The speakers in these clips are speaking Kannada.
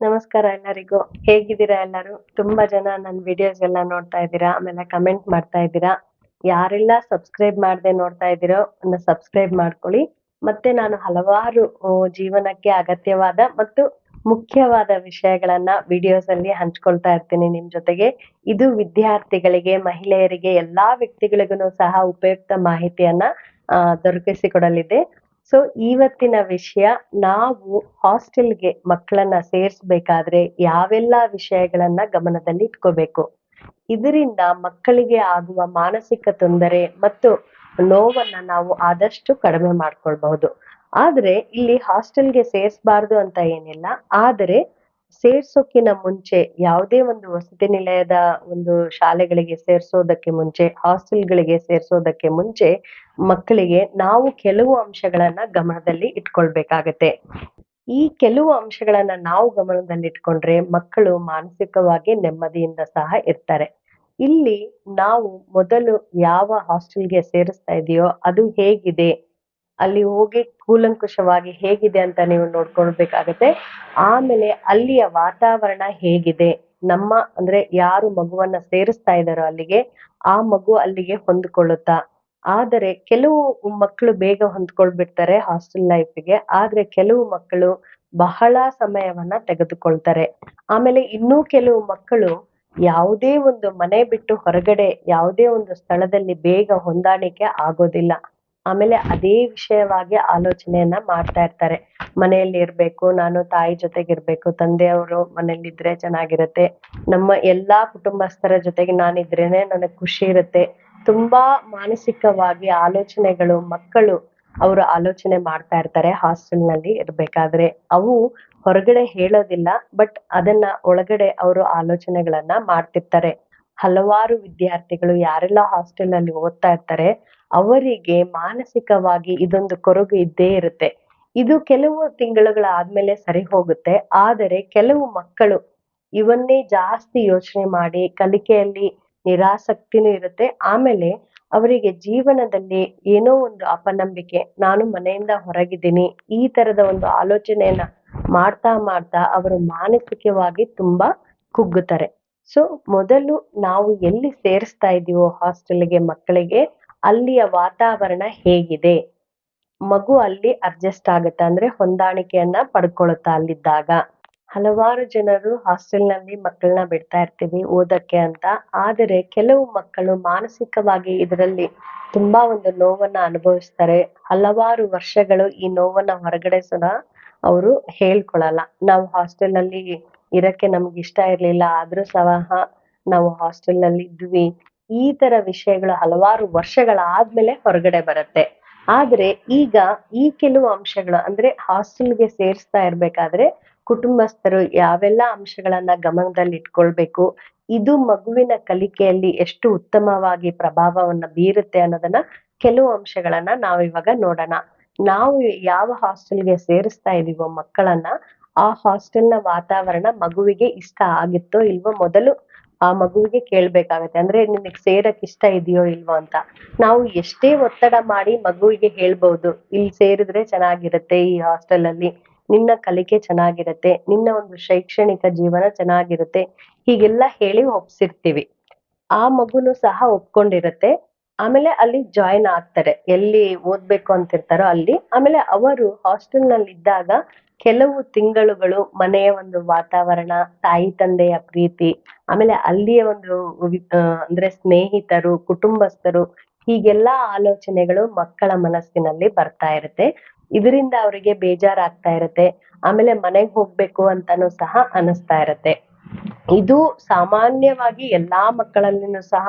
ನಮಸ್ಕಾರ ಎಲ್ಲರಿಗೂ. ಹೇಗಿದ್ದೀರಾ ಎಲ್ಲರೂ? ತುಂಬಾ ಜನ ನನ್ನ ವಿಡಿಯೋಸ್ ಎಲ್ಲ ನೋಡ್ತಾ ಇದ್ದೀರಾ? ಆಮೇಲೆ ಕಮೆಂಟ್ ಮಾಡ್ತಾ ಇದ್ದೀರಾ? ಯಾರೆಲ್ಲ ಸಬ್ಸ್ಕ್ರೈಬ್ ಮಾಡದೆ ನೋಡ್ತಾ ಇದ್ದೀರೋ ಸಬ್ಸ್ಕ್ರೈಬ್ ಮಾಡ್ಕೊಳ್ಳಿ. ಮತ್ತೆ ನಾನು ಹಲವಾರು ಜೀವನಕ್ಕೆ ಅಗತ್ಯವಾದ ಮತ್ತು ಮುಖ್ಯವಾದ ವಿಷಯಗಳನ್ನ ವಿಡಿಯೋಸ್ ಅಲ್ಲಿ ಹಂಚ್ಕೊಳ್ತಾ ಇರ್ತೀನಿ ನಿಮ್ ಜೊತೆಗೆ. ಇದು ವಿದ್ಯಾರ್ಥಿಗಳಿಗೆ, ಮಹಿಳೆಯರಿಗೆ, ಎಲ್ಲಾ ವ್ಯಕ್ತಿಗಳಿಗೂ ಸಹ ಉಪಯುಕ್ತ ಮಾಹಿತಿಯನ್ನ ದೊರಕಿಸಿಕೊಡಲಿದೆ. ಸೊ ಇವತ್ತಿನ ವಿಷಯ ನಾವು ಹಾಸ್ಟೆಲ್ಗೆ ಮಕ್ಕಳನ್ನ ಸೇರಿಸ್ಬೇಕಾದ್ರೆ ಯಾವೆಲ್ಲ ವಿಷಯಗಳನ್ನ ಗಮನದಲ್ಲಿ ಇಟ್ಕೋಬೇಕು. ಇದರಿಂದ ಮಕ್ಕಳಿಗೆ ಆಗುವ ಮಾನಸಿಕ ತೊಂದರೆ ಮತ್ತು ನೋವನ್ನ ನಾವು ಆದಷ್ಟು ಕಡಿಮೆ ಮಾಡ್ಕೊಳ್ಬಹುದು. ಆದ್ರೆ ಇಲ್ಲಿ ಹಾಸ್ಟೆಲ್ಗೆ ಸೇರಿಸಬಾರ್ದು ಅಂತ ಏನಿಲ್ಲ. ಆದರೆ ಸೇರ್ಸೋಕಿನ ಮುಂಚೆ, ಯಾವುದೇ ಒಂದು ವಸತಿ ನಿಲಯದ ಒಂದು ಶಾಲೆಗಳಿಗೆ ಸೇರ್ಸೋದಕ್ಕೆ ಮುಂಚೆ, ಹಾಸ್ಟೆಲ್ಗಳಿಗೆ ಸೇರ್ಸೋದಕ್ಕೆ ಮುಂಚೆ ಮಕ್ಕಳಿಗೆ ನಾವು ಕೆಲವು ಅಂಶಗಳನ್ನ ಗಮನದಲ್ಲಿ ಇಟ್ಕೊಳ್ಬೇಕಾಗತ್ತೆ. ಈ ಕೆಲವು ಅಂಶಗಳನ್ನ ನಾವು ಗಮನದಲ್ಲಿ ಇಟ್ಕೊಂಡ್ರೆ ಮಕ್ಕಳು ಮಾನಸಿಕವಾಗಿ ನೆಮ್ಮದಿಯಿಂದ ಸಹ ಇರ್ತಾರೆ. ಇಲ್ಲಿ ನಾವು ಮೊದಲು ಯಾವ ಹಾಸ್ಟೆಲ್ಗೆ ಸೇರಿಸ್ತಾ ಇದೆಯೋ ಅದು ಹೇಗಿದೆ ಅಲ್ಲಿ ಹೋಗಿ ಕೂಲಂಕುಷವಾಗಿ ಹೇಗಿದೆ ಅಂತ ನೀವು ನೋಡ್ಕೊಳ್ಬೇಕಾಗತ್ತೆ. ಆಮೇಲೆ ಅಲ್ಲಿಯ ವಾತಾವರಣ ಹೇಗಿದೆ? ನಮ್ಮ ಅಂದ್ರೆ ಯಾರು ಮಗುವನ್ನ ಸೇರಿಸ್ತಾ ಇದ್ದಾರೋ ಅಲ್ಲಿಗೆ, ಆ ಮಗು ಅಲ್ಲಿಗೆ ಹೊಂದ್ಕೊಳ್ಳುತ್ತಾ? ಆದರೆ ಕೆಲವು ಮಕ್ಕಳು ಬೇಗ ಹೊಂದ್ಕೊಳ್ಬಿಡ್ತಾರೆ ಹಾಸ್ಟೆಲ್ ಲೈಫ್ಗೆ, ಆದ್ರೆ ಕೆಲವು ಮಕ್ಕಳು ಬಹಳ ಸಮಯವನ್ನ ತೆಗೆದುಕೊಳ್ತಾರೆ. ಆಮೇಲೆ ಇನ್ನೂ ಕೆಲವು ಮಕ್ಕಳು ಯಾವುದೇ ಒಂದು ಮನೆ ಬಿಟ್ಟು ಹೊರಗಡೆ, ಯಾವುದೇ ಒಂದು ಸ್ಥಳದಲ್ಲಿ ಬೇಗ ಹೊಂದಾಣಿಕೆ ಆಗೋದಿಲ್ಲ. ಆಮೇಲೆ ಅದೇ ವಿಷಯವಾಗಿ ಆಲೋಚನೆಯನ್ನ ಮಾಡ್ತಾ ಇರ್ತಾರೆ. ಮನೆಯಲ್ಲಿ ಇರ್ಬೇಕು, ನಾನು ತಾಯಿ ಜೊತೆಗೆ ಇರ್ಬೇಕು, ತಂದೆಯವರು ಮನೇಲಿ ಇದ್ರೆ ಚೆನ್ನಾಗಿರುತ್ತೆ, ನಮ್ಮ ಎಲ್ಲಾ ಕುಟುಂಬಸ್ಥರ ಜೊತೆಗೆ ನಾನಿದ್ರೇನೆ ನನಗೆ ಖುಷಿ ಇರುತ್ತೆ. ತುಂಬಾ ಮಾನಸಿಕವಾಗಿ ಆಲೋಚನೆಗಳು, ಮಕ್ಕಳು ಅವರು ಆಲೋಚನೆ ಮಾಡ್ತಾ ಇರ್ತಾರೆ ಹಾಸ್ಟೆಲ್ನಲ್ಲಿ ಇರ್ಬೇಕಾದ್ರೆ. ಅವು ಹೊರಗಡೆ ಹೇಳೋದಿಲ್ಲ, ಬಟ್ ಅದನ್ನ ಒಳಗಡೆ ಅವರು ಆಲೋಚನೆಗಳನ್ನ ಮಾಡ್ತಿರ್ತಾರೆ. ಹಲವಾರು ವಿದ್ಯಾರ್ಥಿಗಳು ಯಾರೆಲ್ಲ ಹಾಸ್ಟೆಲ್ನಲ್ಲಿ ಓದ್ತಾ ಇರ್ತಾರೆ ಅವರಿಗೆ ಮಾನಸಿಕವಾಗಿ ಇದೊಂದು ಕೊರಗು ಇದ್ದೇ ಇರುತ್ತೆ. ಇದು ಕೆಲವು ತಿಂಗಳುಗಳಾದ್ಮೇಲೆ ಸರಿ ಹೋಗುತ್ತೆ. ಆದರೆ ಕೆಲವು ಮಕ್ಕಳು ಇವನ್ನೇ ಜಾಸ್ತಿ ಯೋಚನೆ ಮಾಡಿ ಕಲಿಕೆಯಲ್ಲಿ ನಿರಾಸಕ್ತಿನೂ ಇರುತ್ತೆ. ಆಮೇಲೆ ಅವರಿಗೆ ಜೀವನದಲ್ಲಿ ಏನೋ ಒಂದು ಅಪನಂಬಿಕೆ, ನಾನು ಮನೆಯಿಂದ ಹೊರಗಿದ್ದೀನಿ, ಈ ತರದ ಒಂದು ಆಲೋಚನೆಯನ್ನ ಮಾಡ್ತಾ ಮಾಡ್ತಾ ಅವರು ಮಾನಸಿಕವಾಗಿ ತುಂಬಾ ಕುಗ್ಗುತ್ತಾರೆ. ಸೊ, ಮೊದಲು ನಾವು ಎಲ್ಲಿ ಸೇರಿಸ್ತಾ ಇದೀವೋ ಹಾಸ್ಟೆಲ್ಗೆ ಮಕ್ಕಳಿಗೆ ಅಲ್ಲಿಯ ವಾತಾವರಣ ಹೇಗಿದೆ? ಮಗು ಅಲ್ಲಿ ಅಡ್ಜಸ್ಟ್ ಆಗುತ್ತೆ? ಅಂದ್ರೆ ಹೊಂದಾಣಿಕೆಯನ್ನ ಪಡ್ಕೊಳುತ್ತಾ ಅಲ್ಲಿದ್ದಾಗ. ಹಲವಾರು ಜನರು ಹಾಸ್ಟೆಲ್ನಲ್ಲಿ ಮಕ್ಕಳನ್ನ ಬಿಡ್ತಾ ಇರ್ತೀವಿ ಓದಕ್ಕೆ ಅಂತ. ಆದರೆ ಕೆಲವು ಮಕ್ಕಳು ಮಾನಸಿಕವಾಗಿ ಇದರಲ್ಲಿ ತುಂಬಾ ಒಂದು ನೋವನ್ನ ಅನುಭವಿಸ್ತಾರೆ. ಹಲವಾರು ವರ್ಷಗಳು ಈ ನೋವನ್ನ ಹೊರಗಡೆ ಸಹ ಅವರು ಹೇಳ್ಕೊಳಲ್ಲ. ನಾವು ಹಾಸ್ಟೆಲ್ ಅಲ್ಲಿ ಇರಕ್ಕೆ ನಮ್ಗೆ ಇಷ್ಟ ಇರ್ಲಿಲ್ಲ. ಆದ್ರೂ ಸಹ ನಾವು ಹಾಸ್ಟೆಲ್ನಲ್ಲಿ ಇದ್ವಿ. ಈ ತರ ವಿಷಯಗಳು ಹಲವಾರು ವರ್ಷಗಳಾದ್ಮೇಲೆ ಹೊರಗಡೆ ಬರುತ್ತೆ. ಆದ್ರೆ ಈಗ ಈ ಕೆಲವು ಅಂಶಗಳು ಅಂದ್ರೆ ಹಾಸ್ಟೆಲ್ಗೆ ಸೇರಿಸ್ತಾ ಇರ್ಬೇಕಾದ್ರೆ ಕುಟುಂಬಸ್ಥರು ಯಾವೆಲ್ಲ ಅಂಶಗಳನ್ನ ಗಮನದಲ್ಲಿ ಇಟ್ಕೊಳ್ಬೇಕು, ಇದು ಮಗುವಿನ ಕಲಿಕೆಯಲ್ಲಿ ಎಷ್ಟು ಉತ್ತಮವಾಗಿ ಪ್ರಭಾವವನ್ನ ಬೀರುತ್ತೆ ಅನ್ನೋದನ್ನ ಕೆಲವು ಅಂಶಗಳನ್ನ ನಾವಿವಾಗ ನೋಡೋಣ. ನಾವು ಯಾವ ಹಾಸ್ಟೆಲ್ಗೆ ಸೇರಿಸ್ತಾ ಇದೀವೋ ಮಕ್ಕಳನ್ನ ಆ ಹಾಸ್ಟೆಲ್ನ ವಾತಾವರಣ ಮಗುವಿಗೆ ಇಷ್ಟ ಆಗಿತ್ತೋ ಇಲ್ವೋ ಮೊದಲು ಆ ಮಗುವಿಗೆ ಕೇಳ್ಬೇಕಾಗತ್ತೆ. ಅಂದ್ರೆ ನಿನಗೆ ಸೇರಕ್ ಇಷ್ಟ ಇದೆಯೋ ಇಲ್ವೋ ಅಂತ. ನಾವು ಎಷ್ಟೇ ಒತ್ತಡ ಮಾಡಿ ಮಗುವಿಗೆ ಹೇಳ್ಬಹುದು ಇಲ್ಲಿ ಸೇರಿದ್ರೆ ಚೆನ್ನಾಗಿರುತ್ತೆ ಈ ಹಾಸ್ಟೆಲ್ ಅಲ್ಲಿ. ನಿನ್ನ ಕಲಿಕೆ ಚೆನ್ನಾಗಿರುತ್ತೆ. ನಿನ್ನ ಒಂದು ಶೈಕ್ಷಣಿಕ ಜೀವನ ಚೆನ್ನಾಗಿರುತ್ತೆ. ಹೀಗೆಲ್ಲ ಹೇಳಿ ಒಪ್ಸಿರ್ತೀವಿ. ಆ ಮಗುನು ಸಹ ಒಪ್ಕೊಂಡಿರುತ್ತೆ. ಆಮೇಲೆ ಅಲ್ಲಿ ಜಾಯಿನ್ ಆಗ್ತಾರೆ. ಎಲ್ಲಿ ಓದ್ಬೇಕು ಅಂತಿರ್ತಾರೋ ಅಲ್ಲಿ. ಆಮೇಲೆ ಅವರು ಹಾಸ್ಟೆಲ್ನಲ್ಲಿ ಇದ್ದಾಗ ಕೆಲವು ತಿಂಗಳುಗಳು ಮನೆಯ ಒಂದು ವಾತಾವರಣ, ತಾಯಿ ತಂದೆಯ ಪ್ರೀತಿ, ಆಮೇಲೆ ಅಲ್ಲಿಯ ಒಂದು ಅಂದ್ರೆ ಸ್ನೇಹಿತರು, ಕುಟುಂಬಸ್ಥರು, ಹೀಗೆಲ್ಲ ಆಲೋಚನೆಗಳು ಮಕ್ಕಳ ಮನಸ್ಸಿನಲ್ಲಿ ಬರ್ತಾ ಇರುತ್ತೆ. ಇದರಿಂದ ಅವರಿಗೆ ಬೇಜಾರಾಗ್ತಾ ಇರುತ್ತೆ. ಆಮೇಲೆ ಮನೆಗೆ ಹೋಗ್ಬೇಕು ಅಂತಾನೂ ಸಹ ಅನಿಸ್ತಾ ಇರುತ್ತೆ. ಇದು ಸಾಮಾನ್ಯವಾಗಿ ಎಲ್ಲಾ ಮಕ್ಕಳಲ್ಲಿನೂ ಸಹ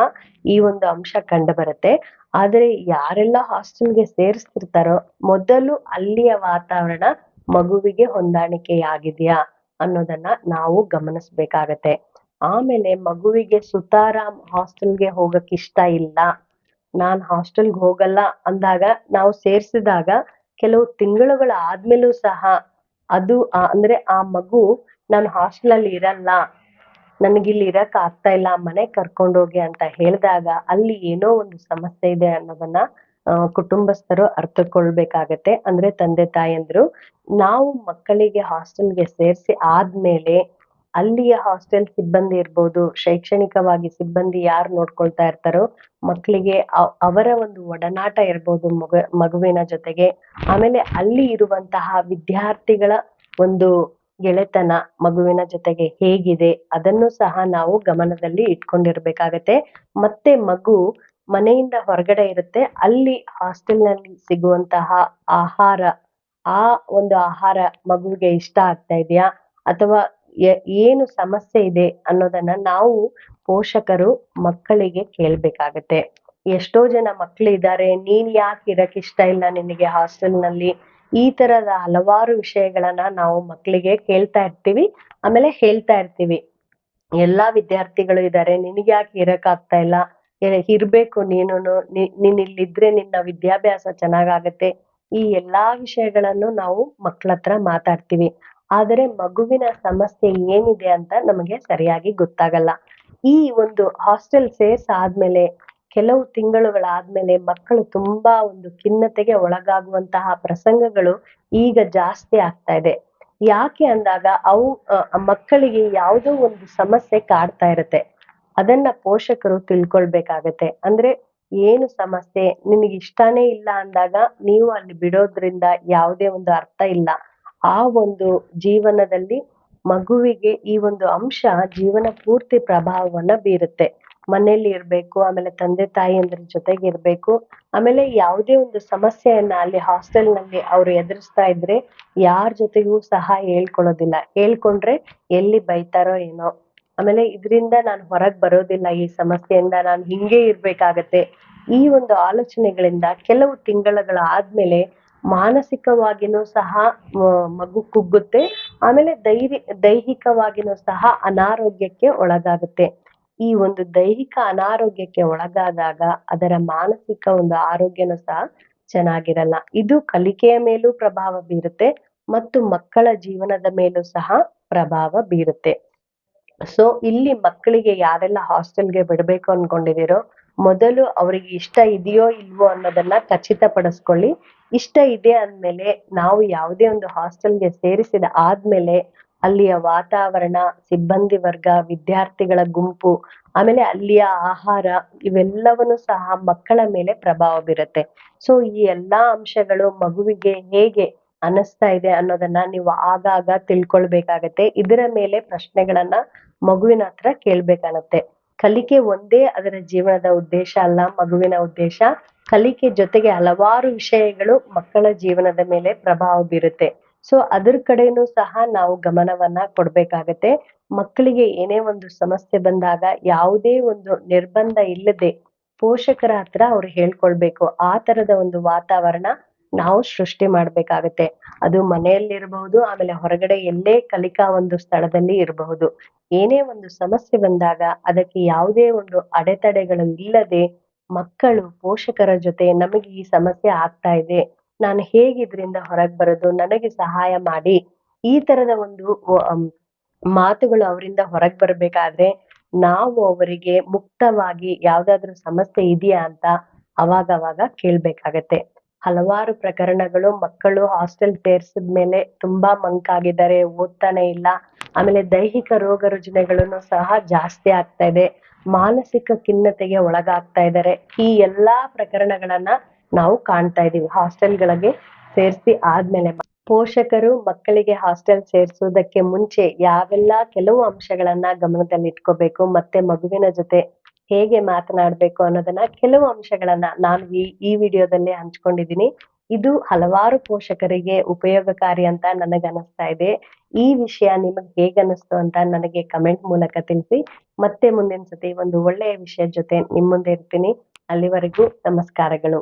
ಈ ಒಂದು ಅಂಶ ಕಂಡು ಬರುತ್ತೆ. ಆದ್ರೆ ಯಾರೆಲ್ಲ ಹಾಸ್ಟೆಲ್ಗೆ ಸೇರಿಸ್ತಿರ್ತಾರೋ, ಮೊದಲು ಅಲ್ಲಿಯ ವಾತಾವರಣ ಮಗುವಿಗೆ ಹೊಂದಾಣಿಕೆಯಾಗಿದೆಯಾ ಅನ್ನೋದನ್ನ ನಾವು ಗಮನಿಸ್ಬೇಕಾಗತ್ತೆ. ಆಮೇಲೆ ಮಗುವಿಗೆ ಸುತಾರಾಮ್ ಹಾಸ್ಟೆಲ್ಗೆ ಹೋಗಕ್ ಇಷ್ಟ ಇಲ್ಲ, ನಾನ್ ಹಾಸ್ಟೆಲ್ಗೆ ಹೋಗಲ್ಲ ಅಂದಾಗ ನಾವು ಸೇರ್ಸಿದಾಗ ಕೆಲವು ತಿಂಗಳುಗಳ ಆದ್ಮೇಲೂ ಸಹ ಅದು ಅಂದ್ರೆ ಆ ಮಗು ನಾನು ಹಾಸ್ಟೆಲ್ ಅಲ್ಲಿ ಇರಲ್ಲ ನನಗಿಲ್ಲಿ ಇರಕ್ ಆಗ್ತಾ ಇಲ್ಲ, ಮನೆ ಕರ್ಕೊಂಡೋಗಿ ಅಂತ ಹೇಳಿದಾಗ ಅಲ್ಲಿ ಏನೋ ಒಂದು ಸಮಸ್ಯೆ ಇದೆ ಅನ್ನೋದನ್ನ ಕುಟುಂಬಸ್ಥರು ಅರ್ಥಕೊಳ್ಬೇಕಾಗತ್ತೆ. ಅಂದ್ರೆ ತಂದೆ, ತಾಯಂದ್ರು, ನಾವು ಮಕ್ಕಳಿಗೆ ಹಾಸ್ಟೆಲ್ಗೆ ಸೇರಿಸಿ ಆದ್ಮೇಲೆ ಅಲ್ಲಿಯ ಹಾಸ್ಟೆಲ್ ಸಿಬ್ಬಂದಿ ಇರ್ಬೋದು, ಶೈಕ್ಷಣಿಕವಾಗಿ ಸಿಬ್ಬಂದಿ ಯಾರು ನೋಡ್ಕೊಳ್ತಾ ಇರ್ತಾರೋ ಮಕ್ಕಳಿಗೆ ಅವರ ಒಂದು ಒಡನಾಟ ಇರ್ಬೋದು ಮಗು, ಮಗುವಿನ ಜೊತೆಗೆ. ಆಮೇಲೆ ಅಲ್ಲಿ ಇರುವಂತಹ ವಿದ್ಯಾರ್ಥಿಗಳ ಒಂದು ಗೆಳೆತನ ಮಗುವಿನ ಜೊತೆಗೆ ಹೇಗಿದೆ, ಅದನ್ನು ಸಹ ನಾವು ಗಮನದಲ್ಲಿ ಇಟ್ಕೊಂಡಿರ್ಬೇಕಾಗತ್ತೆ. ಮತ್ತೆ ಮಗು ಮನೆಯಿಂದ ಹೊರಗಡೆ ಇರುತ್ತೆ, ಅಲ್ಲಿ ಹಾಸ್ಟೆಲ್ನಲ್ಲಿ ಸಿಗುವಂತಹ ಆಹಾರ, ಆ ಒಂದು ಆಹಾರ ಮಗುವಿಗೆ ಇಷ್ಟ ಆಗ್ತಾ ಇದೆಯಾ? ಅಥವಾ ಏನು ಸಮಸ್ಯೆ ಇದೆ ಅನ್ನೋದನ್ನ ನಾವು ಪೋಷಕರು ಮಕ್ಕಳಿಗೆ ಕೇಳ್ಬೇಕಾಗತ್ತೆ. ಎಷ್ಟೋ ಜನ ಮಕ್ಳಿದಾರೆ ಇದ್ದಾರೆ ನೀನ್ ಯಾಕೆ ಇರಕ್ ಇಷ್ಟ ಇಲ್ಲ ನಿನಗೆ ಹಾಸ್ಟೆಲ್ನಲ್ಲಿ ಈ ತರದ ಹಲವಾರು ವಿಷಯಗಳನ್ನ ನಾವು ಮಕ್ಕಳಿಗೆ ಕೇಳ್ತಾ ಇರ್ತೀವಿ. ಆಮೇಲೆ ಹೇಳ್ತಾ ಇರ್ತೀವಿ. ಎಲ್ಲಾ ವಿದ್ಯಾರ್ಥಿಗಳು ಇದ್ದಾರೆ ನಿನಗೆ ಯಾಕೆ ಇರಕ್ ಆಗ್ತಾ ಇಲ್ಲ? ಇರ್ಬೇಕು ನೀನು ನೀನ್ ಇಲ್ಲಿದ್ರೆ ನಿನ್ನ ವಿದ್ಯಾಭ್ಯಾಸ ಚೆನ್ನಾಗಾಗತ್ತೆ. ಈ ಎಲ್ಲಾ ವಿಷಯಗಳನ್ನು ನಾವು ಮಕ್ಕಳ ಹತ್ರ ಮಾತಾಡ್ತೀವಿ. ಆದರೆ ಮಗುವಿನ ಸಮಸ್ಯೆ ಏನಿದೆ ಅಂತ ನಮಗೆ ಸರಿಯಾಗಿ ಗೊತ್ತಾಗಲ್ಲ. ಈ ಒಂದು ಹಾಸ್ಟೆಲ್ ಸೇರ್ಸ್ ಆದ್ಮೇಲೆ ಕೆಲವು ತಿಂಗಳುಗಳಾದ್ಮೇಲೆ ಮಕ್ಕಳು ತುಂಬಾ ಒಂದು ಖಿನ್ನತೆಗೆ ಒಳಗಾಗುವಂತಹ ಪ್ರಸಂಗಗಳು ಈಗ ಜಾಸ್ತಿ ಆಗ್ತಾ ಇದೆ. ಯಾಕೆ ಅಂದಾಗ ಅವು ಮಕ್ಕಳಿಗೆ ಯಾವುದೋ ಒಂದು ಸಮಸ್ಯೆ ಕಾಡ್ತಾ ಇರತ್ತೆ. ಅದನ್ನ ಪೋಷಕರು ತಿಳ್ಕೊಳ್ಬೇಕಾಗತ್ತೆ. ಅಂದ್ರೆ ಏನು ಸಮಸ್ಯೆ? ನಿನಗೆ ಇಷ್ಟಾನೇ ಇಲ್ಲ ಅಂದಾಗ ನೀವು ಅಲ್ಲಿ ಬಿಡೋದ್ರಿಂದ ಯಾವುದೇ ಒಂದು ಅರ್ಥ ಇಲ್ಲ. ಆ ಒಂದು ಜೀವನದಲ್ಲಿ ಮಗುವಿಗೆ ಈ ಒಂದು ಅಂಶ ಜೀವನ ಪೂರ್ತಿ ಪ್ರಭಾವವನ್ನ ಬೀರುತ್ತೆ. ಮನೇಲಿ ಇರ್ಬೇಕು, ಆಮೇಲೆ ತಂದೆ ತಾಯಿಯಂದ್ರ ಜೊತೆಗೆ ಇರ್ಬೇಕು. ಆಮೇಲೆ ಯಾವುದೇ ಒಂದು ಸಮಸ್ಯೆಯನ್ನ ಅಲ್ಲಿ ಹಾಸ್ಟೆಲ್ನಲ್ಲಿ ಅವ್ರು ಎದುರಿಸ್ತಾ ಇದ್ರೆ ಯಾರ ಜೊತೆಗೂ ಸಹ ಹೇಳ್ಕೊಳ್ಳೋದಿಲ್ಲ. ಹೇಳ್ಕೊಂಡ್ರೆ ಎಲ್ಲಿ ಬೈತಾರೋ ಏನೋ. ಆಮೇಲೆ ಇದರಿಂದ ನಾನು ಹೊರಗ್ ಬರೋದಿಲ್ಲ ಈ ಸಮಸ್ಯೆಯಿಂದ, ನಾನು ಹಿಂಗೆ ಇರ್ಬೇಕಾಗತ್ತೆ. ಈ ಒಂದು ಆಲೋಚನೆಗಳಿಂದ ಕೆಲವು ತಿಂಗಳುಗಳ ಆದ್ಮೇಲೆ ಮಾನಸಿಕವಾಗಿನೂ ಸಹ ಮಗು ಕುಗ್ಗುತ್ತೆ. ಆಮೇಲೆ ದೈರಿ, ದೈಹಿಕವಾಗಿನೂ ಸಹ ಅನಾರೋಗ್ಯಕ್ಕೆ ಒಳಗಾಗುತ್ತೆ. ಈ ಒಂದು ದೈಹಿಕ ಅನಾರೋಗ್ಯಕ್ಕೆ ಒಳಗಾದಾಗ ಅದರ ಮಾನಸಿಕ ಒಂದು ಆರೋಗ್ಯನೂ ಸಹ ಚೆನ್ನಾಗಿರಲ್ಲ. ಇದು ಕಲಿಕೆಯ ಮೇಲೂ ಪ್ರಭಾವ ಬೀರುತ್ತೆ ಮತ್ತು ಮಕ್ಕಳ ಜೀವನದ ಮೇಲೂ ಸಹ ಪ್ರಭಾವ ಬೀರುತ್ತೆ. ಸೊ ಇಲ್ಲಿ ಮಕ್ಕಳಿಗೆ ಯಾರೆಲ್ಲ ಹಾಸ್ಟೆಲ್ಗೆ ಬಿಡ್ಬೇಕು ಅನ್ಕೊಂಡಿದ್ದೀರೋ ಮೊದಲು ಅವ್ರಿಗೆ ಇಷ್ಟ ಇದೆಯೋ ಇಲ್ವೋ ಅನ್ನೋದನ್ನ ಖಚಿತಪಡಿಸ್ಕೊಳ್ಳಿ. ಇಷ್ಟ ಇದೆ ಅಂದ್ಮೇಲೆ ನಾವು ಯಾವುದೇ ಒಂದು ಹಾಸ್ಟೆಲ್ಗೆ ಸೇರಿಸಿದ ಆದ್ಮೇಲೆ ಅಲ್ಲಿಯ ವಾತಾವರಣ, ಸಿಬ್ಬಂದಿ ವರ್ಗ, ವಿದ್ಯಾರ್ಥಿಗಳ ಗುಂಪು, ಆಮೇಲೆ ಅಲ್ಲಿಯ ಆಹಾರ ಇವೆಲ್ಲವನ್ನು ಸಹ ಮಕ್ಕಳ ಮೇಲೆ ಪ್ರಭಾವ ಬೀರುತ್ತೆ. ಸೊ ಈ ಎಲ್ಲಾ ಅಂಶಗಳು ಮಗುವಿಗೆ ಹೇಗೆ ಅನಿಸ್ತಾ ಇದೆ ಅನ್ನೋದನ್ನ ನೀವು ಆಗಾಗ ತಿಳ್ಕೊಳ್ಬೇಕಾಗತ್ತೆ. ಇದರ ಮೇಲೆ ಪ್ರಶ್ನೆಗಳನ್ನ ಮಗುವಿನ ಹತ್ರ ಕೇಳ್ಬೇಕಾಗತ್ತೆ. ಕಲಿಕೆ ಒಂದೇ ಅದರ ಜೀವನದ ಉದ್ದೇಶ ಅಲ್ಲ, ಮಗುವಿನ ಉದ್ದೇಶ. ಕಲಿಕೆ ಜೊತೆಗೆ ಹಲವಾರು ವಿಷಯಗಳು ಮಕ್ಕಳ ಜೀವನದ ಮೇಲೆ ಪ್ರಭಾವ ಬೀರುತ್ತೆ. ಸೊ ಅದ್ರ ಕಡೆನೂ ಸಹ ನಾವು ಗಮನವನ್ನ ಕೊಡ್ಬೇಕಾಗತ್ತೆ. ಮಕ್ಕಳಿಗೆ ಏನೇ ಒಂದು ಸಮಸ್ಯೆ ಬಂದಾಗ ಯಾವುದೇ ಒಂದು ನಿರ್ಬಂಧ ಇಲ್ಲದೆ ಪೋಷಕರ ಹತ್ರ ಅವ್ರು ಹೇಳ್ಕೊಳ್ಬೇಕು. ಆ ತರದ ಒಂದು ವಾತಾವರಣ ನಾವು ಸೃಷ್ಟಿ ಮಾಡ್ಬೇಕಾಗತ್ತೆ. ಅದು ಮನೆಯಲ್ಲಿರಬಹುದು, ಆಮೇಲೆ ಹೊರಗಡೆ ಎಲ್ಲೇ ಕಲಿಕಾ ಒಂದು ಸ್ಥಳದಲ್ಲಿ ಇರಬಹುದು. ಏನೇ ಒಂದು ಸಮಸ್ಯೆ ಬಂದಾಗ ಅದಕ್ಕೆ ಯಾವುದೇ ಒಂದು ಅಡೆತಡೆಗಳು ಇಲ್ಲದೆ ಮಕ್ಕಳು ಪೋಷಕರ ಜೊತೆ ನಮಗೆ ಈ ಸಮಸ್ಯೆ ಆಗ್ತಾ ಇದೆ. ನಾನು ಹೇಗಿದ್ರಿಂದ ಹೊರಗೆ ಬರೋದು? ನನಗೆ ಸಹಾಯ ಮಾಡಿ. ಈ ತರದ ಒಂದು ಮಾತುಗಳು ಅವರಿಂದ ಹೊರಗೆ ಬರ್ಬೇಕಾದ್ರೆ ನಾವು ಅವರಿಗೆ ಮುಕ್ತವಾಗಿ ಯಾವ್ದಾದ್ರು ಸಮಸ್ಯೆ ಇದೆಯಾ ಅಂತ ಅವಾಗವಾಗ ಕೇಳ್ಬೇಕಾಗತ್ತೆ. ಹಲವಾರು ಪ್ರಕರಣಗಳು ಮಕ್ಕಳು ಹಾಸ್ಟೆಲ್ ಸೇರ್ಸಿದ್ಮೇಲೆ ತುಂಬಾ ಮಂಕಾಗಿದ್ದಾರೆ ಓದ್ತಾನೆ ಇಲ್ಲ. ಆಮೇಲೆ ದೈಹಿಕ ರೋಗ ರುಜಿನಗಳನ್ನು ಸಹ ಜಾಸ್ತಿ ಆಗ್ತಾ ಇದೆ. ಮಾನಸಿಕ ಖಿನ್ನತೆಗೆ ಒಳಗಾಗ್ತಾ ಇದ್ದಾರೆ. ಈ ಎಲ್ಲಾ ಪ್ರಕರಣಗಳನ್ನ ನಾವು ಕಾಣ್ತಾ ಇದೀವಿ ಹಾಸ್ಟೆಲ್ಗಳಿಗೆ ಸೇರಿಸಿ ಆದ್ಮೇಲೆ ಪೋಷಕರು ಮಕ್ಕಳಿಗೆ ಹಾಸ್ಟೆಲ್ ಸೇರ್ಸೋದಕ್ಕೆ ಮುಂಚೆ ಯಾವೆಲ್ಲ ಕೆಲವು ಅಂಶಗಳನ್ನ ಗಮನದಲ್ಲಿ ಇಟ್ಕೋಬೇಕು ಮತ್ತೆ ಮಗುವಿನ ಜೊತೆ ಹೇಗೆ ಮಾತನಾಡ್ಬೇಕು ಅನ್ನೋದನ್ನ ಕೆಲವು ಅಂಶಗಳನ್ನ ನಾನು ಈ ಈ ವಿಡಿಯೋದಲ್ಲಿ ಹಂಚ್ಕೊಂಡಿದ್ದೀನಿ. ಇದು ಹಲವಾರು ಪೋಷಕರಿಗೆ ಉಪಯೋಗಕಾರಿ ಅಂತ ನನಗೆ ಅನಿಸ್ತಾ ಇದೆ. ಈ ವಿಷಯ ನಿಮಗೆ ಹೇಗೆ ಅನಿಸ್ತು ಅಂತ ನನಗೆ ಕಮೆಂಟ್ ಮೂಲಕ ತಿಳಿಸಿ. ಮತ್ತೆ ಮುಂದಿನ ಸತಿ ಒಂದು ಒಳ್ಳೆಯ ವಿಷಯ ಜೊತೆ ನಿಮ್ಮ ಮುಂದೆ ಇರ್ತೀನಿ. ಅಲ್ಲಿವರೆಗೂ ನಮಸ್ಕಾರಗಳು.